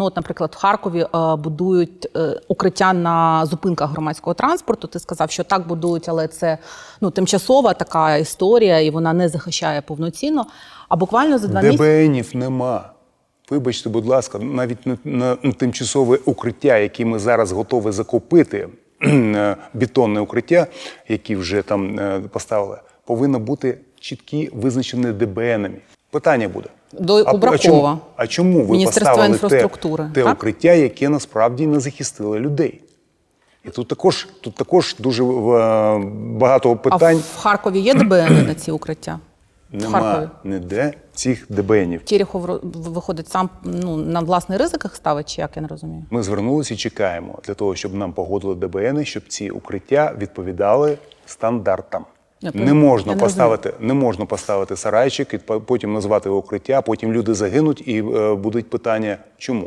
Ну, от, наприклад, в Харкові е, будують е, укриття на зупинках громадського транспорту. Ти сказав, що так будують, але це ну тимчасова така історія, і вона не захищає повноцінно. А буквально за два місяці ДБНів нема. Вибачте, будь ласка, навіть на, на, на тимчасове укриття, яке ми зараз готові закупити, е, бетонне укриття, які вже там е, поставили, повинно бути чіткі визначені ДБНами. Питання буде. До а, а, чому, а чому ви поставили інфраструктури, те, те так? укриття, яке насправді не захистило людей? І тут також, тут також дуже е, багато а питань. в Харкові є ДБН на ці укриття? В. Нема ніде цих ДБНів. Терехов ро- виходить сам ну, на власний ризик їх ставить, чи як я не розумію? Ми звернулися і чекаємо для того, щоб нам погодили ДБН, щоб ці укриття відповідали стандартам. Не можна поставити, не можна поставити сарайчик і по- потім назвати його укриття. Потім люди загинуть і е, будуть питання, чому